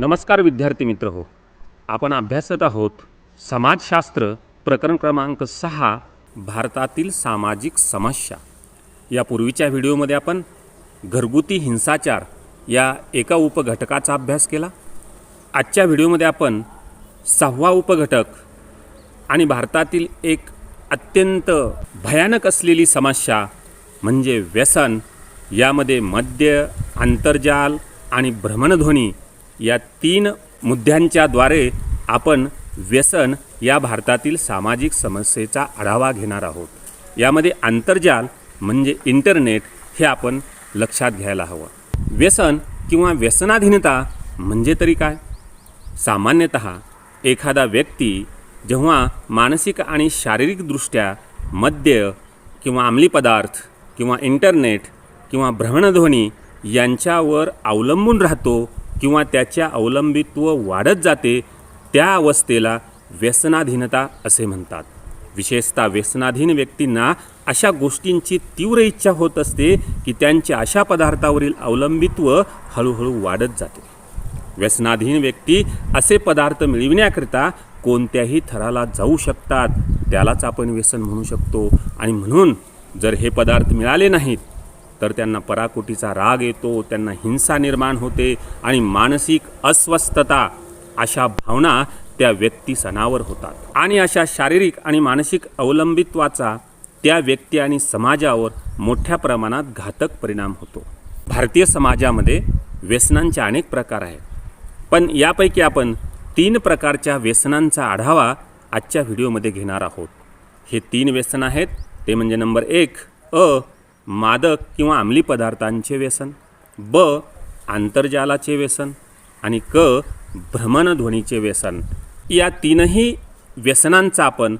नमस्कार विद्यार्थी मित्र हो. आपण अभ्यासत आहोत समाजशास्त्र प्रकरण क्रमांक सहा भारतातील सामाजिक समस्या. या पूर्वीच्या व्हिडिओमध्ये आपण घरगुती हिंसाचार या एका उपघटकाचा अभ्यास केला. आजच्या व्हिडिओमध्ये आपण सहावा उपघटक आणि भारतातील एक अत्यंत भयानक असलेली समस्या म्हणजे व्यसन यामध्ये मद्य आंतरजाल आणि भ्रमणध्वनी या तीन मुद्द्यांच्याद्वारे आपण व्यसन या भारतातील सामाजिक समस्येचा आढावा घेणार आहोत. यामध्ये आंतरजाल म्हणजे इंटरनेट हे आपण लक्षात घ्यायला हवं. व्यसन किंवा व्यसनाधीनता म्हणजे तरी काय? सामान्यतः एखादा व्यक्ती जेव्हा मानसिक आणि शारीरिकदृष्ट्या मद्य किंवा अंमली पदार्थ किंवा इंटरनेट किंवा भ्रमणध्वनी यांच्यावर अवलंबून राहतो किंवा त्याच्या अवलंबित्व वाढत जाते त्या अवस्थेला व्यसनाधीनता असे म्हणतात. विशेषतः व्यसनाधीन व्यक्तींना अशा गोष्टींची तीव्र इच्छा होत असते की त्यांचे अशा पदार्थावरील अवलंबित्व हळूहळू वाढत जाते. व्यसनाधीन व्यक्ती असे पदार्थ मिळविण्याकरिता कोणत्याही थराला जाऊ शकतात. त्यालाच आपण व्यसन म्हणू शकतो. आणि म्हणून जर हे पदार्थ मिळाले नाहीत तर त्यांना पराकोटीचा राग येतो त्यांना हिंसा निर्माण होते आणि मानसिक अस्वस्थता अशा भावना त्या व्यक्ती सणावर होतात. आणि अशा शारीरिक आणि मानसिक अवलंबित्वाचा त्या व्यक्ती आणि समाजावर मोठ्या प्रमाणात घातक परिणाम होतो. भारतीय समाजामध्ये व्यसनांचे अनेक प्रकार आहेत. पण यापैकी आपण तीन प्रकारच्या व्यसनांचा आढावा आजच्या व्हिडिओमध्ये घेणार आहोत. हे तीन व्यसन आहेत ते म्हणजे नंबर एक अ मादक किंवा अंमली पदार्थांचे व्यसन ब आंतरजालाचे व्यसन आणि क भ्रमणध्वनीचे व्यसन. या तीनही व्यसनांचा आपण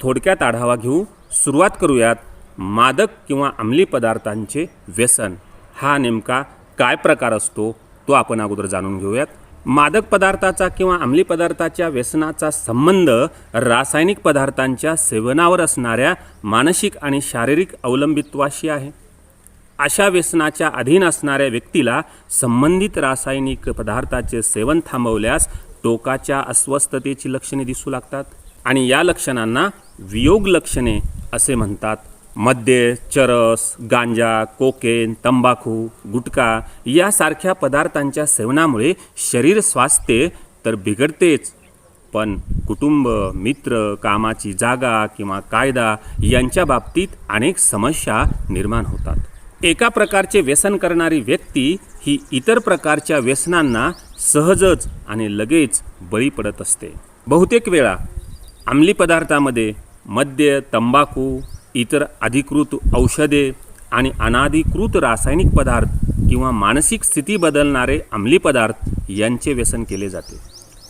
थोडक्यात आढावा घेऊ. सुरुवात करूयात मादक किंवा अंमली पदार्थांचे व्यसन. हा नेमका काय प्रकार असतो तो आपण अगोदर जाणून घेऊयात. मादक पदार्थाचा किंवा अंमली पदार्थाच्या व्यसनाचा संबंध रासायनिक पदार्थांच्या सेवनावर असणाऱ्या मानसिक आणि शारीरिक अवलंबित्वाशी आहे. अशा व्यसनाच्या अधीन असणाऱ्या व्यक्तीला संबंधित रासायनिक पदार्थाचे सेवन थांबवल्यास टोकाच्या अस्वस्थतेची लक्षणे दिसू लागतात आणि या लक्षणांना वियोग लक्षणे असे म्हणतात. मद्य चरस गांजा कोकेन तंबाखू गुटखा यासारख्या पदार्थांच्या सेवनामुळे शरीर स्वास्थ्य तर बिघडतेच. पण कुटुंब मित्र कामाची जागा किंवा कायदा यांच्या बाबतीत अनेक समस्या निर्माण होतात. एका प्रकारचे व्यसन करणारी व्यक्ती ही इतर प्रकारच्या व्यसनांना सहजच आणि लगेच बळी पडत असते. बहुतेक वेळा अंमली पदार्थामध्ये मद्य तंबाखू इतर अधिकृत औषधे आणि अनाधिकृत रासायनिक पदार्थ किंवा मानसिक स्थिती बदलणारे अंमली पदार्थ यांचे व्यसन केले जाते.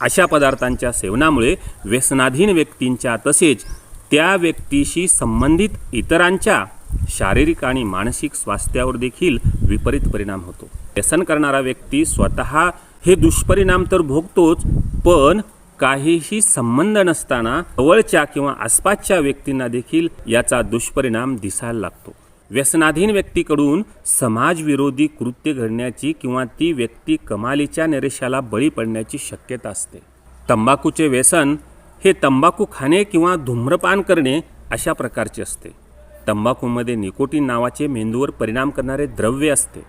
अशा पदार्थांच्या सेवनामुळे व्यसनाधीन व्यक्तींच्या तसेच त्या व्यक्तीशी संबंधित इतरांच्या शारीरिक आणि मानसिक स्वास्थ्यावर देखील विपरीत परिणाम होतो. व्यसन करणारा व्यक्ती स्वतः हे दुष्परिणाम तर भोगतोच पण काहीही संबंध नसताना जवळच्या किंवा आसपासच्या व्यक्तींना देखील याचा दुष्परिणाम दिसायला लागतो. व्यसनाधीन व्यक्तीकडून समाजविरोधी कृत्य घडण्याची किंवा ती व्यक्ती कमालीच्या निरेशाला बळी पडण्याची शक्यता असते. तंबाखूचे व्यसन हे तंबाखू खाणे किंवा धूम्रपान करणे अशा प्रकारचे असते. तंबाखूमध्ये निकोटीन नावाचे मेंदूवर परिणाम करणारे द्रव्य असते.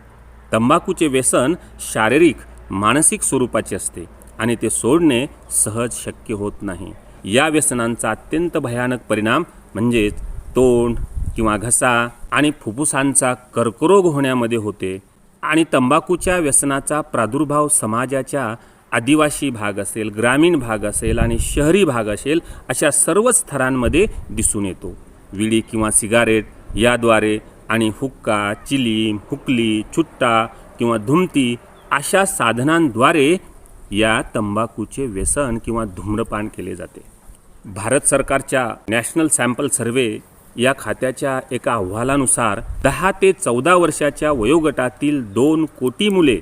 तंबाखूचे व्यसन शारीरिक मानसिक स्वरूपाचे असते. आणि ते सोडणे सहज शक्य होत नाही. या व्यसनांचा अत्यंत भयानक परिणाम म्हणजेच तोंड किंवा घसा आणि फुफ्फुसांचा कर्करोग होण्यामध्ये होते आणि तंबाखूच्या व्यसनाचा प्रादुर्भाव समाजाच्या आदिवासी भाग असेल ग्रामीण भाग असेल आणि शहरी भाग असेल अशा सर्व स्तरांमध्ये दिसून येतो. विडी किंवा सिगारेट याद्वारे आणि हुक्का चिलीम हुकली छुट्टा किंवा धुमती अशा साधनांद्वारे या तंबाखूचे व्यसन किंवा धूम्रपान केले जाते. भारत सरकारच्या नॅशनल सॅम्पल सर्वे या खात्याच्या एका अहवालानुसार दहा ते चौदा वर्षाच्या वयोगटातील दोन कोटी मुले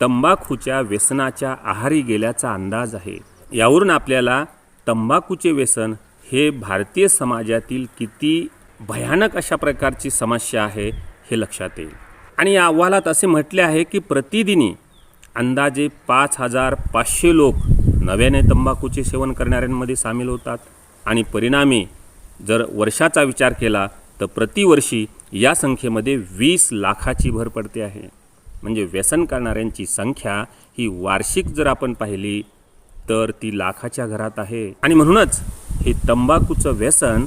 तंबाखूच्या व्यसनाच्या आहारी गेल्याचा अंदाज आहे. यावरून आपल्याला तंबाखूचे व्यसन हे भारतीय समाजातील किती भयानक अशा प्रकारची समस्या आहे हे लक्षात येईल. आणि या अहवालात असे म्हटले आहे की प्रतिदिनी अंदाजे पाच हजार पाचशे लोक नव्याने तंबाखूचे सेवन करणाऱ्यांमध्ये सामील होतात. आणि परिणामी जर वर्षाचा विचार केला तर प्रतिवर्षी या संख्येमध्ये वीस लाखाची भर पडते आहे. म्हणजे व्यसन करणाऱ्यांची संख्या ही वार्षिक जर आपण पाहिली तर ती लाखाच्या घरात आहे. आणि म्हणूनच हे तंबाखूचं व्यसन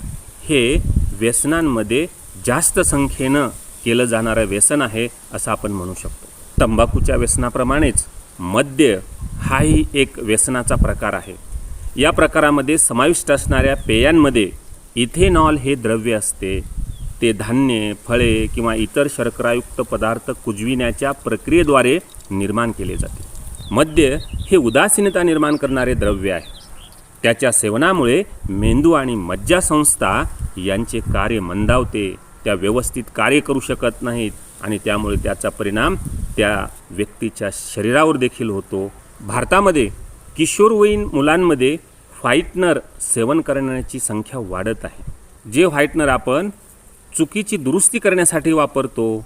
हे व्यसनांमध्ये जास्त संख्येनं केलं जाणारं व्यसन आहे असं आपण म्हणू शकतो. तंबाखूच्या व्यसनाप्रमाणेच मद्य हाही एक व्यसनाचा प्रकार आहे. या प्रकारामध्ये समाविष्ट असणाऱ्या पेयांमध्ये इथेनॉल हे द्रव्य असते. ते धान्य फळे किंवा इतर शर्करायुक्त पदार्थ कुजविण्याच्या प्रक्रियेद्वारे निर्माण केले जाते. मद्य हे उदासीनता निर्माण करणारे द्रव्य आहे. त्याच्या सेवनामुळे मेंदू आणि मज्जासंस्था यांचे कार्य मंदावते. त्या व्यवस्थित कार्य करू शकत नाहीत आणि त्यामुळे त्याचा परिणाम त्या व्यक्तीच्या शरीरावर देखील होतो. भारतामध्ये किशोरवयीन मुलांमध्ये व्हाईटनर सेवन करण्याची संख्या वाढत आहे. जे व्हाईटनर आपण चुकीची दुरुस्ती करण्यासाठी वापरतो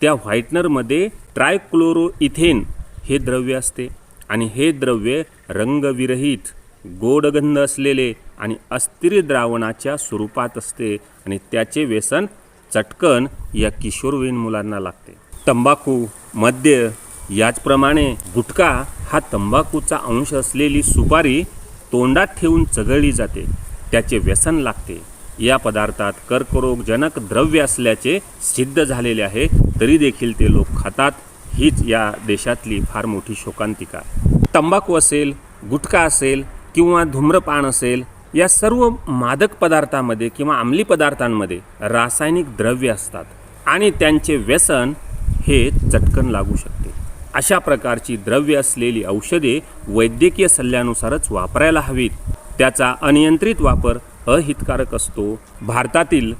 त्या व्हाईटनरमध्ये ट्रायक्लोरो इथेन हे द्रव्य असते आणि हे द्रव्य रंगविरहित गोडगंध असलेले आणि अस्थिर द्रावणाच्या स्वरूपात असते आणि त्याचे व्यसन चटकन या किशोरवयीन मुलांना लागते. तंबाखू मद्य याचप्रमाणे गुटखा हा तंबाखूचा अंश असलेली सुपारी तोंडात ठेवून चघळली जाते. त्याचे व्यसन लागते. या पदार्थात कर्करोगजनक द्रव्य असल्याचे सिद्ध झालेले आहे तरी देखील ते लोक खातात. हीच या देशातली फार मोठी शोकांतिका. तंबाखू असेल गुटखा असेल किंवा धूम्रपान असेल या सर्व मादक पदार्थामध्ये किंवा अंमली पदार्थांमध्ये रासायनिक द्रव्य असतात आणि त्यांचे व्यसन हे चटकन लागू शकते. अशा प्रकारची द्रव्य असलेली औषधे वैद्यकीय सल्ल्यानुसारच वापरायला हवीत. त्याचा अनियंत्रित वापर अहितकारक असतो. भारतातील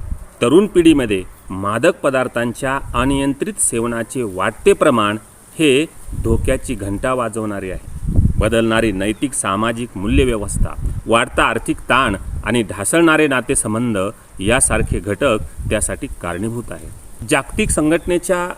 तरुण पिढीमध्ये मादक पदार्थांच्या अनियंत्रित सेवनाचे वाढते प्रमाण हे धोक्याची घंटा वाजवणारे आहे. बदलणारी नैतिक सामाजिक मूल्यव्यवस्था वाढता आर्थिक ताण आणि ढासळणारे नातेसंबंध यासारखे घटक त्यासाठी कारणीभूत आहेत. जागतिक संघटनेच्या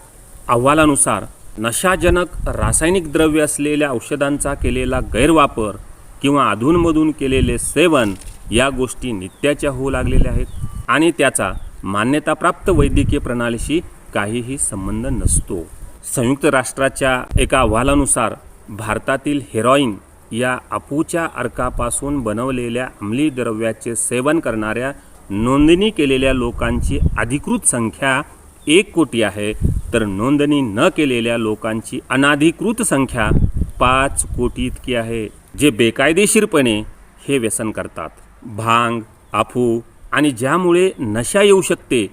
अहवालानुसार नशाजनक रासायनिक द्रव्य असलेल्या औषधांचा केलेला गैरवापर किंवा अधूनमधून केलेले सेवन या गोष्टी नित्याच्या होऊ लागलेल्या आहेत आणि त्याचा मान्यताप्राप्त वैद्यकीय प्रणालीशी काहीही संबंध नसतो. संयुक्त राष्ट्राच्या एका अहवालानुसार भारतातील हेरॉईन या अपूच्या अर्कापासून बनवलेल्या अंमली द्रव्याचे सेवन करणाऱ्या नोंदणी केलेल्या लोकांची अधिकृत संख्या एक कोटी आहे तर नोंदणी न केलेल्या लोकांची अनाधिकृत संख्या पाच कोटी इतकी आहे जे बेकायदेशीरपणे हे व्यसन करतात. भांग आफू आणि ज्यामुळे नशा येऊ शकते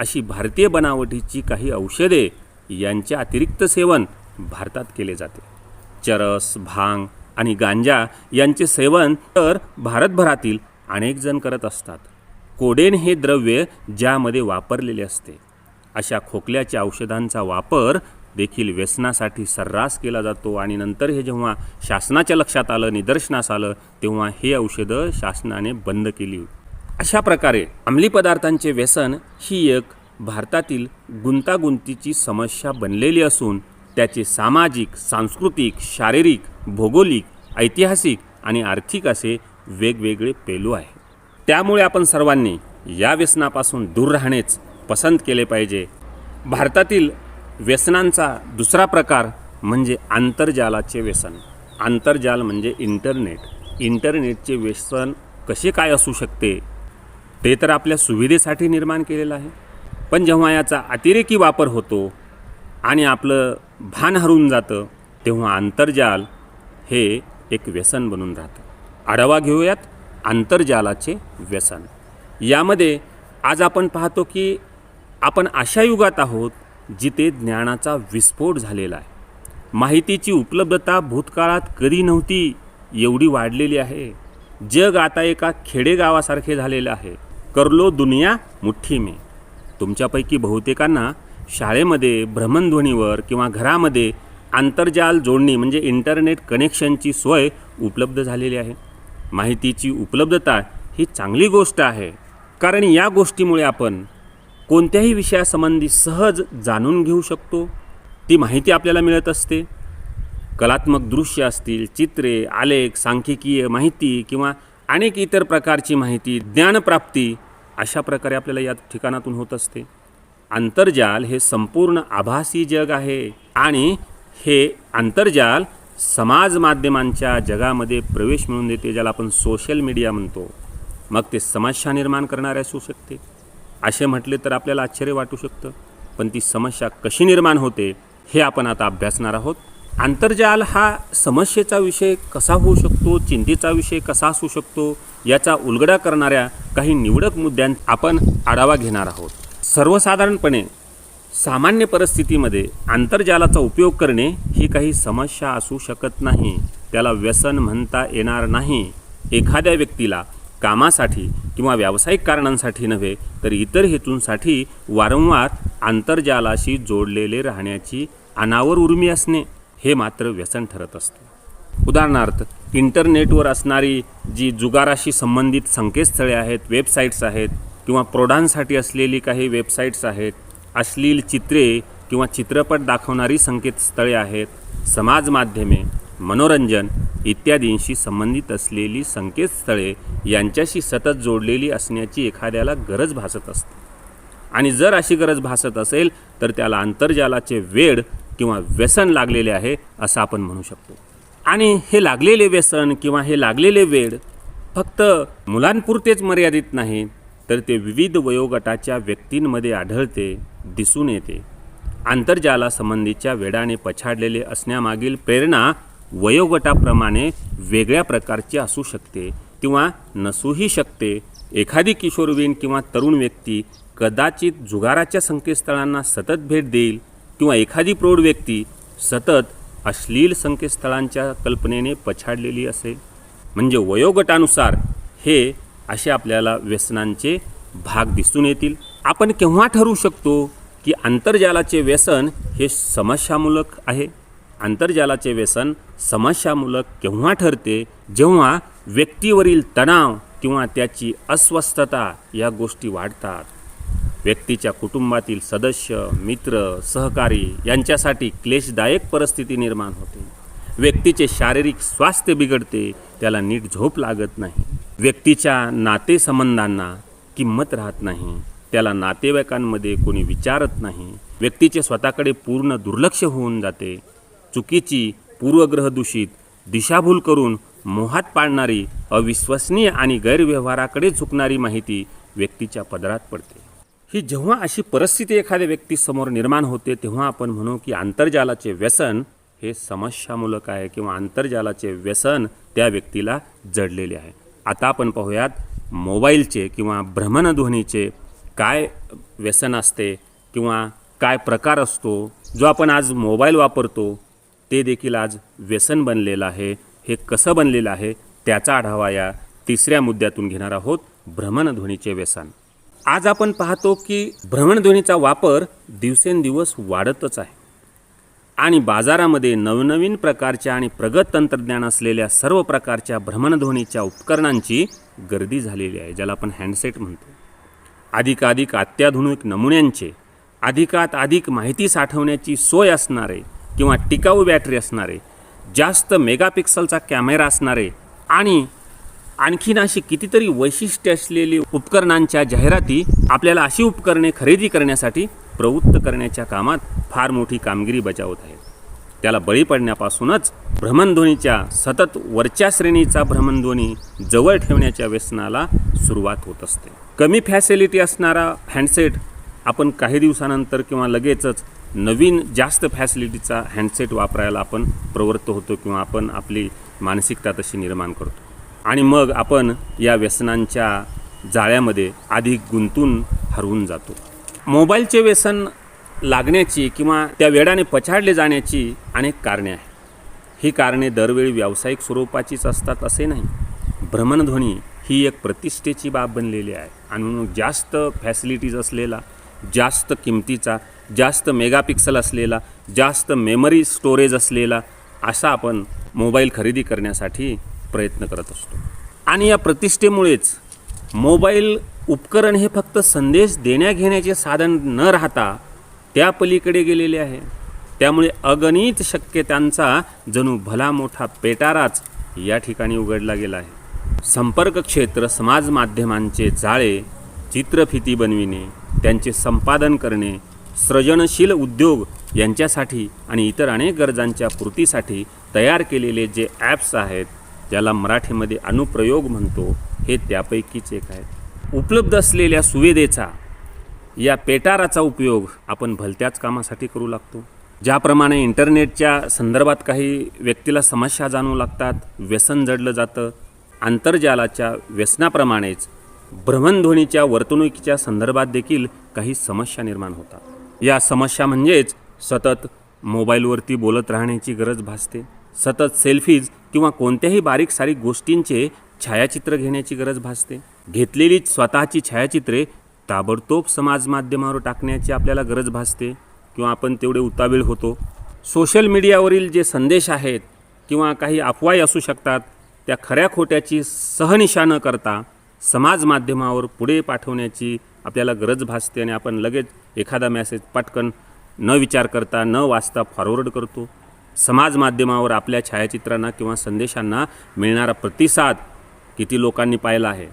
अशी भारतीय बनावटीची काही औषधे यांच्या अतिरिक्त सेवन भारतात केले जाते. चरस भांग आणि गांजा यांचे सेवन तर भारतभरातील अनेक जण करत असतात. कोडेन हे द्रव्य ज्यामध्ये वापरलेले असते. अशा खोकल्याच्या औषधांचा वापर देखील व्यसनासाठी सर्रास केला जातो. आणि नंतर हे जेव्हा शासनाच्या लक्षात आलं निदर्शनास आलं तेव्हा हे औषधं शासनाने बंद केली. अशा प्रकारे अंमली पदार्थांचे व्यसन ही एक भारतातील गुंतागुंतीची समस्या बनलेली असून त्याचे सामाजिक सांस्कृतिक शारीरिक भौगोलिक ऐतिहासिक आणि आर्थिक असे वेगवेगळे पैलू आहे त्यामुळे आपण सर्वांनी या व्यसनापासून दूर राहणेच पसंत केले पाहिजे. भारतातील व्यसनांचा दुसरा प्रकार म्हणजे आंतरजालाचे व्यसन. आंतरजाल म्हणजे इंटरनेट. इंटरनेटचे व्यसन कसे काय असू शकते? ते तर आपल्या सुविधेसाठी निर्माण केलेलं आहे. पण जेव्हा याचा अतिरेकी वापर होतो आणि आपलं भान हरून जातं तेव्हा आंतरजाल हे एक व्यसन बनून राहतं. आढावा घेऊयात आंतरजालाचे व्यसन. यामध्ये आज आपण पाहतो की आपण अशा युगात आहोत जिथे ज्ञानाचा विस्फोट झालेला आहे. माहितीची उपलब्धता भूतकाळात कधी नव्हती एवढी वाढलेली आहे. जग आता एका खेडेगावासारखे झालेलं आहे. करलो दुनिया मुठ्ठी मे. तुमच्यापैकी बहुतेकांना शाळेमध्ये भ्रमणध्वनीवर किंवा घरामध्ये आंतरजाल जोडणी म्हणजे इंटरनेट कनेक्शनची सोय उपलब्ध झालेली आहे. माहितीची उपलब्धता ही चांगली गोष्ट आहे. कारण या गोष्टीमुळे आपण कोणत्याही विषयासंबंधी सहज जाणून घेऊ शकतो. ती माहिती आपल्याला मिळत असते. कलात्मक दृश्य असतील चित्रे आलेख सांख्यिकीय माहिती किंवा अनेक इतर प्रकारची माहिती ज्ञानप्राप्ती अशा प्रकारे आपल्याला या ठिकाणातून होत असते. आंतरजाल हे संपूर्ण आभासी जग आहे आणि हे आंतरजाल समाज माध्यमांच्या जगामध्ये प्रवेश मिळवून देते ज्याला आपण सोशल मीडिया म्हणतो. मग ते समस्या निर्माण करणारे असू शकते. असे म्हटले तर आपल्याला आश्चर्य वाटू शकतं. पण ती समस्या कशी निर्माण होते हे आपण आता अभ्यासणार आहोत. आंतरजाल हा समस्येचा विषय कसा होऊ शकतो चिंतेचा विषय कसा असू शकतो याचा उलगडा करणाऱ्या काही निवडक मुद्द्यां आपण आढावा घेणार आहोत. सर्वसाधारणपणे सामान्य परिस्थितीमध्ये आंतरजालाचा उपयोग करणे ही काही समस्या असू शकत नाही. त्याला व्यसन म्हणता येणार नाही. एखाद्या व्यक्तीला कामासाठी किंवा व्यावसायिक कारणांसाठी नव्हे तर इतर हेतूंसाठी वारंवार आंतरजालाशी जोडलेले राहण्याची अनावर उर्मी असणे हे मात्र व्यसन ठरत असते. उदाहरणार्थ इंटरनेटवर असणारी जी जुगाराशी संबंधित संकेतस्थळे आहेत वेबसाईट्स आहेत किंवा प्रौढांसाठी असलेली काही वेबसाईट्स आहेत अश्लील चित्रे किंवा चित्रपट दाखवणारी संकेतस्थळे आहेत समाज माध्यमे मनोरंजन इत्यादींशी संबंधित असलेली संकेतस्थळे यांच्याशी सतत जोडलेली असण्याची एखाद्याला गरज भासत असते. आणि जर अशी गरज भासत असेल तर त्याला आंतरजालाचे वेड किंवा व्यसन लागलेले आहे असं आपण म्हणू शकतो. आणि हे लागलेले व्यसन किंवा हे लागलेले वेड फक्त मुलांपुरतेच मर्यादित नाही तर ते विविध वयोगटाच्या व्यक्तींमध्ये आढळते दिसून येते. आंतरजालासंबंधीच्या वेडाने पछाडलेले असण्यामागील प्रेरणा वयोगटाप्रमाणे वेगळ्या प्रकारची असू शकते किंवा नसूही शकते. एखादी किशोरवीन किंवा तरुण व्यक्ती कदाचित जुगाराच्या संकेतस्थळांना सतत भेट देईल किंवा एखादी प्रौढ व्यक्ती सतत अश्लील संकेतस्थळांच्या कल्पनेने पछाडलेली असेल. म्हणजे वयोगटानुसार हे असे आपल्याला व्यसनांचे भाग दिसून येतील. आपण केव्हा ठरवू शकतो की आंतरजालाचे व्यसन हे समस्यामूलक आहे? आंतरजालाचे व्यसन समस्यामूलक केव्हा ठरते? जेव्हा व्यक्तीवरील तणाव किंवा त्याची अस्वस्थता या गोष्टी वाढतात. व्यक्तीच्या कुटुंबातील सदस्य मित्र सहकारी यांच्यासाठी क्लेशदायक परिस्थिती निर्माण होते. व्यक्तीचे शारीरिक स्वास्थ्य बिघडते त्याला नीट झोप लागत नाही. व्यक्तीच्या नातेसंबंधांना किंमत राहत नाही त्याला नातेवाईकांमध्ये कोणी विचारत नाही. व्यक्तीचे स्वतःकडे पूर्ण दुर्लक्ष होऊन जाते. चुकीची पूर्वग्रह दूषित दिशाभूल करून मोहात पाडणारी अविश्वसनीय आणि गैरव्यवहाराकडे झुकणारी माहिती व्यक्तीच्या पदरात पडते. ही जेव्हा अशी परिस्थिती एखाद्या व्यक्तीसमोर निर्माण होते तेव्हा आपण म्हणू की आंतरजालाचे व्यसन हे समस्यामूलक आहे किंवा आंतरजालाचे व्यसन त्या व्यक्तीला जडलेले आहे. आता आपण पाहूयात मोबाईलचे किंवा भ्रमणध्वनीचे काय व्यसन असते किंवा काय प्रकार असतो जो आपण आज मोबाईल वापरतो ते देखील आज व्यसन बनलेलं आहे. हे कसं बनलेलं आहे त्याचा आढावा या तिसऱ्या मुद्द्यातून घेणार आहोत भ्रमणध्वनीचे व्यसन. आज आपण पाहतो की भ्रमणध्वनीचा वापर दिवसेंदिवस वाढतच आहे. आणि बाजारामध्ये नवनवीन प्रकारच्या आणि प्रगत तंत्रज्ञान असलेल्या सर्व प्रकारच्या भ्रमणध्वनीच्या उपकरणांची गर्दी झालेली आहे ज्याला आपण हँडसेट म्हणतो. अधिकाधिक अत्याधुनिक नमुन्यांचे अधिकात अधिक माहिती साठवण्याची सोय असणारे किंवा टिकाऊ बॅटरी असणारे जास्त मेगापिक्सलचा कॅमेरा असणारे आणि आणखीन अशी कितीतरी वैशिष्ट्ये असलेली उपकरणांच्या जाहिराती आपल्याला अशी उपकरणे खरेदी करण्यासाठी प्रवृत्त करण्याच्या कामात फार मोठी कामगिरी बजावत आहेत. त्याला बळी पडण्यापासूनच भ्रमणध्वनीच्या सतत वरच्या श्रेणीचा भ्रमणध्वनी जवळ ठेवण्याच्या व्यसनाला सुरुवात होत असते. कमी फॅसिलिटी असणारा हँडसेट आपण काही दिवसानंतर किंवा लगेचच नवीन जास्त फॅसिलिटीचा हँडसेट वापरायला आपण प्रवृत्त होतो किंवा आपण आपली मानसिकता तशी निर्माण करतो. आणि मग आपण या व्यसनांच्या जाळ्यामध्ये अधिक गुंतून हरवून जातो. मोबाईलचे व्यसन लागण्याची किंवा त्या वेळाने पछाडले जाण्याची अनेक कारणे आहेत. ही कारणे दरवेळी व्यावसायिक स्वरूपाचीच असतात असे नाही. भ्रमणध्वनी ही एक प्रतिष्ठेची बाब बनलेली आहे. आणि म्हणून जास्त फॅसिलिटीज असलेला जास्त किमतीचा जास्त मेगापिक्सल असलेला जास्त मेमरी स्टोरेज असलेला असा आपण मोबाईल खरेदी करण्यासाठी प्रयत्न करत असतो. आणि या प्रतिष्ठेमुळेच मोबाईल उपकरण हे फक्त संदेश देण्याघेण्याचे साधन न राहता त्या पलीकडे गेलेले आहे. त्यामुळे अगणित शक्यतांचा जणू भला मोठा पेटाराच या ठिकाणी उघडला गेला आहे. संपर्क क्षेत्र समाज माध्यमांचे जाळे चित्रफिती बनविणे त्यांचे संपादन करणे सृजनशील उद्योग यांच्यासाठी आणि इतर अनेक गरजांच्या पूर्तीसाठी तयार केलेले जे ॲप्स आहेत ज्याला मराठीमध्ये अनुप्रयोग म्हणतो हे त्यापैकीच एक आहे उपलब्ध असलेल्या सुविधेचा या पेटाराचा उपयोग आपण भलत्याच कामासाठी करू लागतो. ज्याप्रमाणे इंटरनेटच्या संदर्भात काही व्यक्तीला समस्या जाणवू लागतात व्यसन जडलं जातं आंतरजालाच्या व्यसनाप्रमाणेच भ्रमणध्वनीच्या वर्तणुकीच्या संदर्भात देखील काही समस्या निर्माण होतात. या समस्या म्हणजेच सतत मोबाईलवरती बोलत राहण्याची गरज भासते. सतत सेल्फीज किंवा कोणत्याही बारीक सारीक गोष्टींचे छायाचित्र घेण्याची गरज भासते. घेतलेली स्वतःची छायाचित्रे ताबडतोब समाज माध्यमावर टाकण्याची आपल्याला गरज भासते किंवा आपण तेवढे उतावीळ होतो. सोशल मीडियावरील जे संदेश आहेत किंवा काही अफवाई असू शकतात त्या खऱ्या खोट्याची सहनिशा न करता समाज माध्यमावर पुढे पाठवण्याची आपल्याला गरज भासते आणि आपण लगेच एखादा मेसेज पटकन न विचार करता न वाचता फॉरवर्ड करतो. समाज माध्यमावर आपल्या छायाचित्रांना किंवा संदेशांना मिळणारा प्रतिसाद किती लोकांनी पाहिला आहे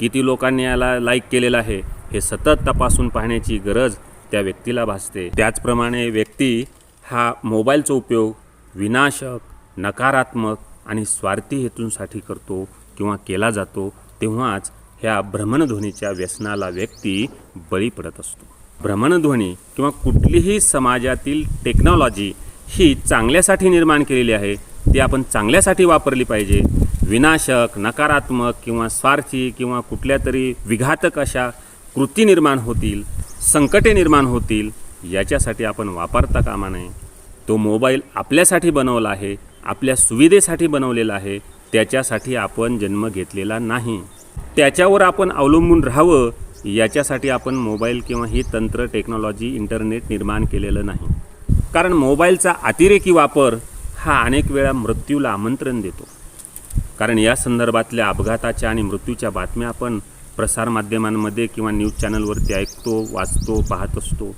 किती लोकांनी याला लाईक केलेलं आहे हे सतत तपासून पाहण्याची गरज त्या व्यक्तीला भासते. त्याचप्रमाणे व्यक्ती हा मोबाईलचा उपयोग विनाशक नकारात्मक आणि स्वार्थी हेतूंसाठी करतो किंवा केला जातो तेव्हाच ह्या भ्रमणध्वनीच्या व्यसनाला व्यक्ती बळी पडत असतो. भ्रमणध्वनी किंवा कुठलीही समाजातील टेक्नॉलॉजी ही चांगल्यासाठी निर्माण केलेली आहे ती आपण चांगल्यासाठी वापरली पाहिजे. विनाशक नकारात्मक किंवा स्वार्थी किंवा कुठल्या तरी विघातक अशा कृती निर्माण होतील संकटे निर्माण होतील याच्यासाठी आपण वापरता कामा नये. तो मोबाईल आपल्यासाठी बनवला आहे आपल्या सुविधेसाठी बनवलेला आहे त्याच्यासाठी आपण जन्म घेतलेला नाही. त्याच्यावर आपण अवलंबून राहावं याच्यासाठी आपण मोबाईल किंवा ही तंत्र टेक्नॉलॉजी इंटरनेट निर्माण केलेलं नाही. कारण मोबाईलचा अतिरेकी वापर हा अनेक वेळा मृत्यूला आमंत्रण देतो. कारण या संदर्भातल्या अपघाताच्या आणि मृत्यूच्या बातम्या आपण प्रसारमाध्यमांमध्ये किंवा न्यूज चॅनलवरती ऐकतो वाचतो पाहत असतो.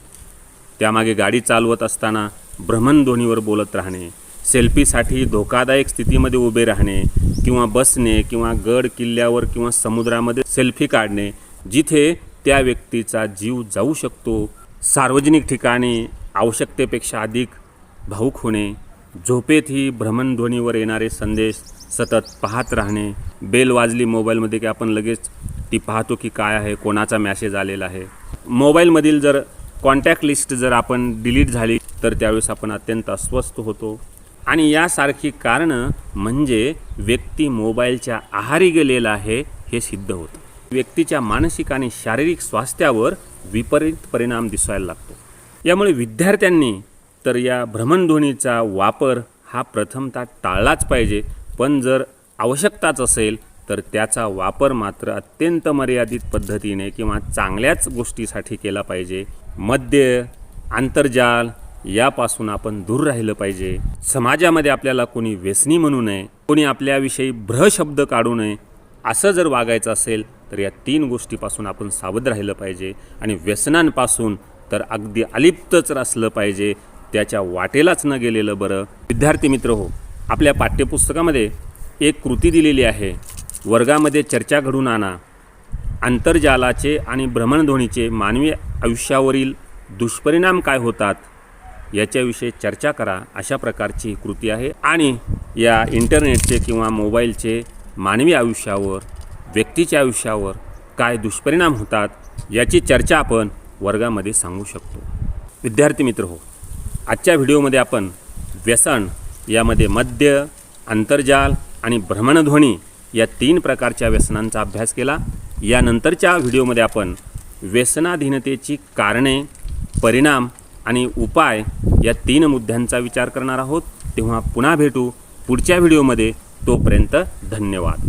त्यामागे गाडी चालवत असताना भ्रमणध्वनीवर बोलत राहणे सेल्फीसाठी धोकादायक स्थितीमध्ये उभे राहणे किंवा बसणे किंवा गड किल्ल्यावर किंवा समुद्रामध्ये सेल्फी काढणे जिथे त्या व्यक्तीचा जीव जाऊ शकतो सार्वजनिक ठिकाणी आवश्यकतेपेक्षा अधिक भाऊक होणे झोपेतही भ्रमणध्वनीवर येणारे संदेश सतत पाहत राहणे बेल वाजली मोबाईलमध्ये की आपण लगेच ती पाहतो की काय आहे कोणाचा मॅसेज आलेला आहे. मोबाईलमधील जर कॉन्टॅक्ट लिस्ट जर आपण डिलीट झाली तर त्यावेळेस आपण अत्यंत अस्वस्थ होतो. आणि यासारखी कारणं म्हणजे व्यक्ती मोबाईलच्या आहारी गेलेला आहे हे सिद्ध होतं. व्यक्तीच्या मानसिक आणि शारीरिक स्वास्थ्यावर विपरीत परिणाम दिसायला लागतो. यामुळे विद्यार्थ्यांनी तर या भ्रमणध्वनीचा वापर हा प्रथमतः टाळलाच पाहिजे. पण जर आवश्यकताच असेल तर त्याचा वापर मात्र अत्यंत मर्यादित पद्धतीने किंवा चांगल्याच गोष्टीसाठी केला पाहिजे. मद्य आंतरजाल यापासून आपण दूर राहिलं पाहिजे. समाजामध्ये आपल्याला कोणी व्यसनी म्हणू नये कोणी आपल्याविषयी भ्रशब्द काढू नये असं जर वागायचं असेल तर या तीन गोष्टीपासून आपण सावध राहिलं पाहिजे आणि व्यसनांपासून तर अगदी अलिप्तच असलं पाहिजे त्याच्या वाटेलाच न गेलेलं बरं. विद्यार्थी मित्र हो आपल्या पाठ्यपुस्तकामध्ये एक कृती दिलेली आहे. वर्गामध्ये चर्चा घडून आणा. आंतरजालाचे आणि भ्रमणध्वनीचे मानवी आयुष्यावरील दुष्परिणाम काय होतात? याच्याविषयी चर्चा करा. अशा प्रकारची कृती आहे. आणि या इंटरनेटचे किंवा मोबाईलचे मानवी आयुष्यावर व्यक्तीच्या आयुष्यावर काय दुष्परिणाम होतात याची चर्चा आपण वर्गामध्ये सांगू शकतो. विद्यार्थी मित्र हो आजच्या व्हिडिओमध्ये आपण व्यसन यामध्ये मद्य आंतरजाल आणि भ्रमणध्वनी या तीन प्रकारच्या व्यसनांचा अभ्यास केला. यानंतरच्या व्हिडिओमध्ये आपण व्यसनाधीनतेची कारणे परिणाम आणि उपाय या तीन मुद्द्यांचा विचार करणार आहोत. तेव्हा पुन्हा भेटू पुढच्या व्हिडिओमध्ये. तोपर्यंत धन्यवाद.